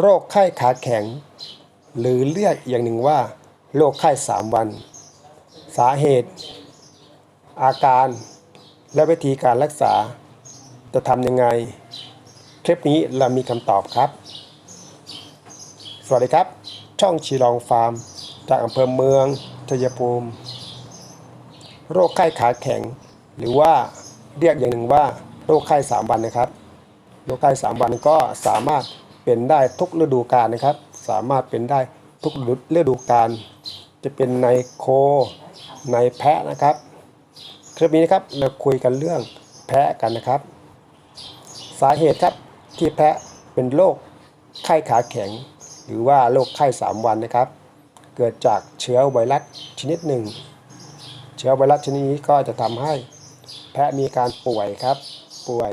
โรคไข้ขาแข็ง หรือเรียกอย่างหนึ่งว่า โรคไข้สามวัน สาเหตุ อาการ และวิธีการรักษา จะทำยังไง คลิปนี้เรามีคำตอบครับ สวัสดีครับ ช่องชีลองฟาร์ม จากอำเภอเมืองชัยภูมิ โรคไข้ขาแข็ง หรือว่าเรียกอย่างหนึ่งว่า โรคไข้สามวันนะครับ โรคไข้สามวันก็สามารถ เป็นได้ทุกฤดูกาลนะครับ สามารถเป็นได้ทุกฤดูกาลจะเป็นในโคในแพะนะครับคลิปนี้นะครับเราคุยกันเรื่องแพะกันนะครับ สาเหตุครับที่แพะเป็นโรคไข้ขาแข็ง หรือว่าโรคไข้สามวันนะครับ เกิดจากเชื้อไวรัสชนิดหนึ่ง เชื้อไวรัสชนิดนี้ก็จะทำให้แพะมีการป่วยครับป่วย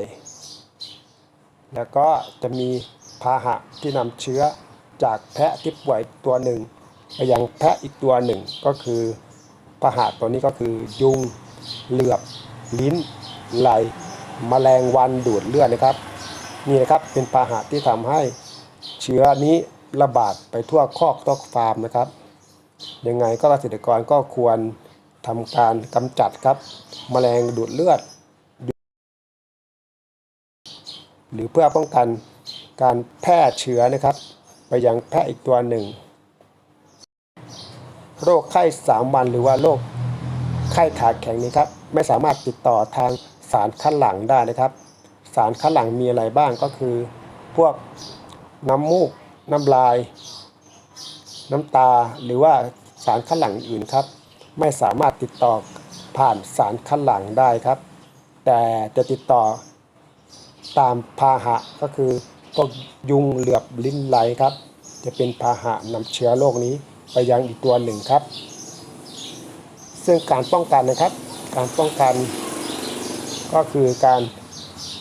แล้วก็จะมี พาหะที่นำเชื้อจากแพะที่ป่วยตัวหนึ่งไปยังแพะอีกตัวหนึ่งก็คือพาหะตัวนี้ก็คือยุงเหลือบ ลิ้นไหลแมลงวันดูดเลือดนะครับ นี่นะครับเป็นพาหะที่ทำให้เชื้อนี้ระบาดไปทั่วคอกทั่วฟาร์มนะครับ ยังไงก็เกษตรกรก็ควรทำการกำจัดครับแมลงดูดเลือด หรือเพื่อป้องกัน การแพร่เชื้อนะครับ ไปยังแพะอีกตัวหนึ่ง โรคไข้สามวันหรือว่าโรคไข้ขาแข็งนี้ครับ ไม่สามารถติดต่อทางสารคัดหลั่งได้นะครับ สารคัดหลั่งมีอะไรบ้างก็คือ พวกน้ำมูก น้ำลาย น้ำตาหรือว่าสารคัดหลั่งอื่นครับ ไม่สามารถติดต่อผ่านสารคัดหลั่งได้ครับ แต่จะติดต่อตามพาหะก็คือ ก็ยุงเหลือบลิ้นไหลครับ จะเป็นพาหะนำเชื้อโรคนี้ไปยังอีกตัวหนึ่งครับ ซึ่งการป้องกันนะครับ การป้องกัน ก็คือการ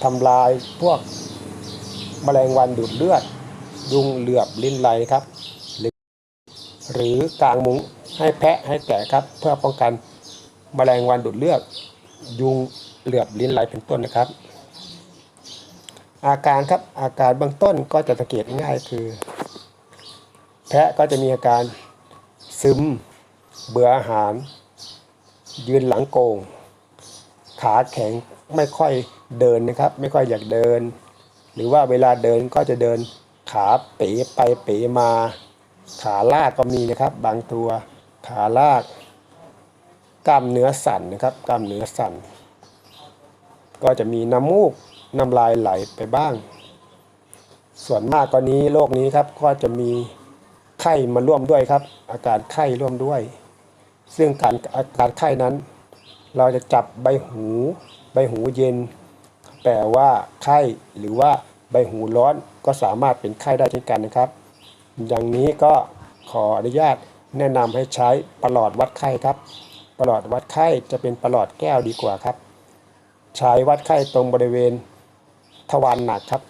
ทำลายพวกแมลงวันดูดเลือด ยุงเหลือบลิ้นไหลครับ หรือกางมุ้งให้แพะให้แกะครับ เพื่อป้องกันแมลงวันดูดเลือด ยุงเหลือบลิ้นไหลเป็นต้นนะครับ อาการครับอาการเบื้องต้นก็จะสังเกตง่ายคือ แพะก็จะมีอาการซึม เบื่ออาหาร ยืนหลังโกง ขาแข็งไม่ค่อยเดินนะครับ ไม่ค่อยอยากเดิน หรือว่าเวลาเดินก็จะเดินขาเป๋ไปเป๋มา ขาลากก็มีนะครับ บางตัวขาลาก กล้ามเนื้อสั่นนะครับ กล้ามเนื้อสั่น ก็จะมีน้ำมูก น้ำลายไหลไปบ้าง ส่วนมากกรณีโรคนี้ครับก็จะมีไข้มาร่วมด้วยครับ อาการไข้ร่วมด้วย ซึ่งการอาการไข้นั้น เราจะจับใบหูใบหูเย็น แปลว่าไข้หรือว่าใบหูร้อนก็สามารถเป็นไข้ได้เช่นกันนะครับ อย่างนี้ก็ขออนุญาตแนะนำให้ใช้ประหลอดวัดไข้ครับ ประหลอดวัดไข้จะเป็นประหลอดแก้วดีกว่าครับ ใช้วัดไข้ตรงบริเวณ ทวารหนักครับ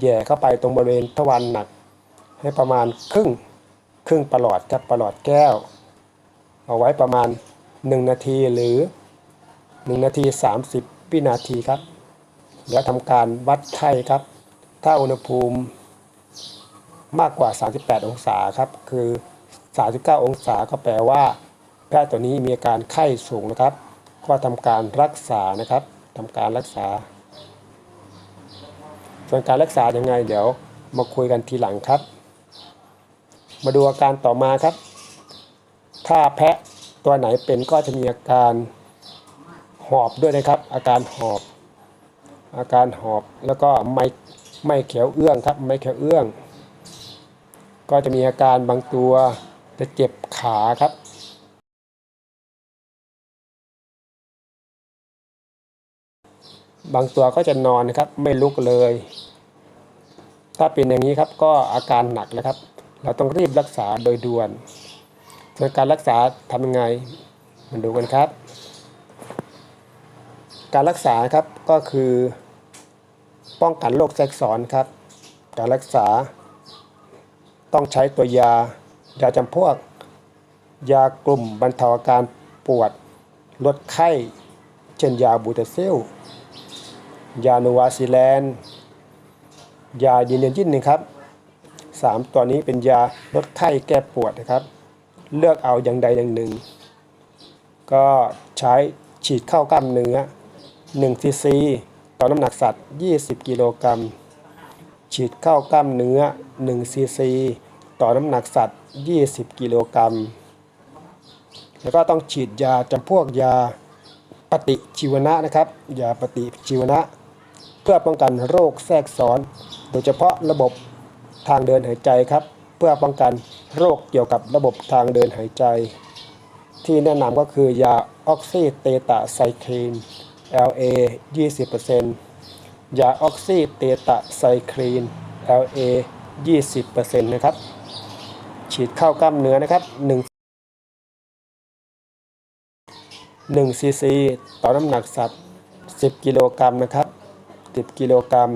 แย่เข้าไปตรงบริเวณทวารหนัก ให้ประมาณครึ่งครึ่งประหลอดครับประหลอดแก้ว เอาไว้ประมาณ 1 นาทีหรือ 1 นาที 30วินาทีครับแล้วทำการวัดไข้ครับ ถ้าอุณหภูมิมากกว่า 38 องศาครับคือ 39 องศาก็แปลว่า แพทย์ตัวนี้มีอาการไข้สูงนะครับ ก็ทำการรักษานะครับทำการรักษา ส่วนการรักษายังไง เดี๋ยวมาคุยกันทีหลังครับ มาดูอาการต่อมาครับ ถ้าแพะตัวไหนเป็นก็จะมีอาการหอบด้วยนะครับ อาการหอบ อาการหอบแล้วก็ไม่ไม่เขียวเอื้องครับ ไม่เขียวเอื้อง ก็จะมีอาการบางตัวจะเจ็บขาครับ บางตัวก็จะนอนนะครับไม่ลุกเลย ถ้าเป็นอย่างนี้ครับก็อาการหนักแล้วครับ เราต้องรีบรักษาโดยด่วนส่วนการรักษาทำยังไงมาดูกันครับ การรักษาครับก็คือป้องกันโรคแทรกซ้อนครับ การรักษาต้องใช้ตัวยา ยาจำพวก ยากลุ่มบรรเทาอาการปวดลดไข้ เช่นยาบูตาซิล ยาโนวาซิแลนยาดีเนจินนะครับสามตัวนี้เป็นยาลดไข้แก้ปวดนะครับ เลือกเอาอย่างใดอย่างหนึ่ง ก็ใช้ฉีดเข้ากล้ามเนื้อ1ซีซีต่อน้ำหนักสัตว์ 20 กิโลกรัม ฉีดเข้ากล้ามเนื้อ1ซีซีต่อน้ำหนักสัตว์ 20 กิโลกรัม แล้วก็ต้องฉีดยาจำพวกยาปฏิชีวนะนะครับ ยาปฏิชีวนะ พื่อป้องกันโรคแทรกซ้อน โดยเฉพาะระบบทางเดินหายใจครับ เพื่อป้องกันโรคเกี่ยวกับระบบทางเดินหายใจ ที่แนะนำก็คือยาออกซิเตตาไซคลีน LA 20%ยาออกซิเตตาไซคลีน LA 20%นะครับ ฉีดเข้ากล้ามเนื้อนะครับ1 1ซีซีต่อน้ำหนักสัตว์ 10 กิโลกรัมนะครับ 10กิโลกรัม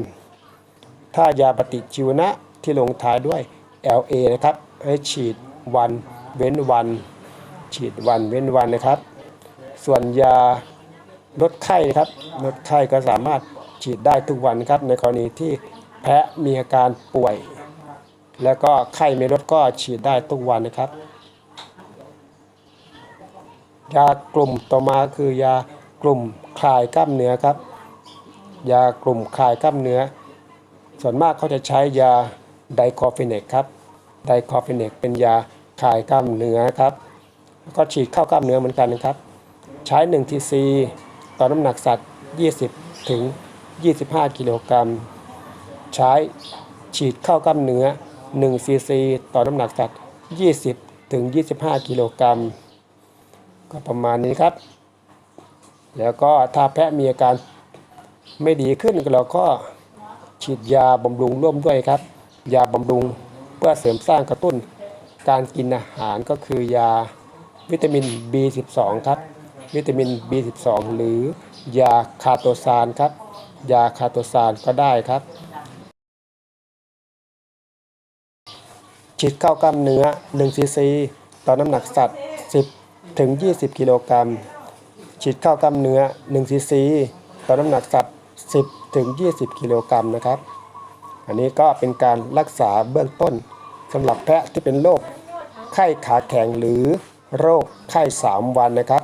ถ้ายาปฏิชีวนะที่ลงท้ายด้วย LA นะครับ ให้ฉีดวันเว้นวัน ฉีดวันเว้นวันนะครับ ส่วนยาลดไข้นะครับลดไข้ก็สามารถฉีดได้ทุกวันครับ ในกรณีที่แพ้มีอาการป่วย แล้วก็ไข้ไม่ลดก็ฉีดได้ทุกวันนะครับ ยากลุ่มต่อมาคือยากลุ่มคลายกล้ามเนื้อครับ ยากลุ่มคลายกล้ามเนื้อ ส่วนมากเขาจะใช้ยาไดคอฟินเนกครับ ไดคอฟินเนกเป็นยาคลายกล้ามเนื้อครับแล้วก็ฉีดเข้ากล้ามเนื้อเหมือนกันนะครับ ใช้1ทีซีต่อน้ำหนักสัตว์ 20 ถึง 25 กิโลกรัม ใช้ฉีดเข้ากล้ามเนื้อ1ซีซีต่อน้ำหนักสัตว์ 20 ถึง 25 กิโลกรัม ก็ประมาณนี้ครับ แล้วก็ถ้าแพะมีอาการ ไม่ดีขึ้นเราก็ฉีดยาบำรุงร่วมด้วยครับ ยาบำรุงเพื่อเสริมสร้างกระตุ้นการกินอาหารก็คือยาวิตามิน B12 ครับ วิตามิน B12 หรือยาคาโตซานครับ ยาคาโตซานก็ได้ครับฉีดเข้ากล้ามเนื้อ1ซีซีต่อน้ำหนักสัตว์ 10 ถึง 20 กิโลกรัมฉีดเข้ากล้ามเนื้อ1ซีซีต่อน้ำหนักสัตว์ 10ถึง20 กิโลกรัมนะครับ อันนี้ก็เป็นการรักษาเบื้องต้นสำหรับแพะที่เป็นโรคไข้ขาแข็งหรือโรคไข้ 3 วันนะครับ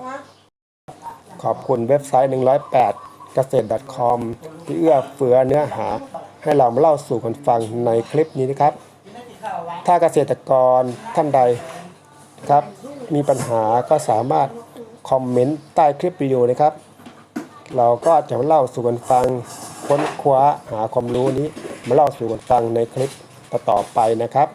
ขอบคุณเว็บไซต์ 108 เกษตร .com ที่เอื้อเฟื้อเนื้อหา ให้เรามาเล่าสู่กันฟังในคลิปนี้นะครับ ถ้าเกษตรกรท่านใดครับมีปัญหาก็สามารถคอมเมนต์ใต้คลิปวิดีโอนะครับ เราก็จะมาเล่าสู่กันฟังค้นคว้าหาความรู้นี้ มาเล่าสู่กันฟังในคลิปต่อไปนะครับ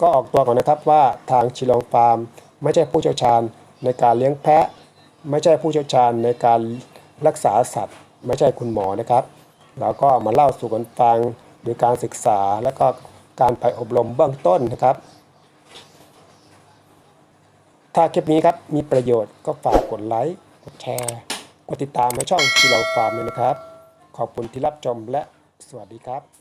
ก็ออกตัวก่อนนะครับว่าทางชิลองฟาร์ม ไม่ใช่ผู้เชี่ยวชาญในการเลี้ยงแพะ ไม่ใช่ผู้เชี่ยวชาญในการรักษาสัตว์ ไม่ใช่คุณหมอนะครับเราก็มาเล่าสู่กันฟังโดยการศึกษาและก็การไปอบรมเบื้องต้นนะครับ ถ้าคลิปนี้ครับมีประโยชน์ก็ฝากกดไลค์ กดแชร์ กดติดตามให้ช่องทีเราฟาร์มเลยนะครับ ขอบคุณที่รับชมและสวัสดีครับ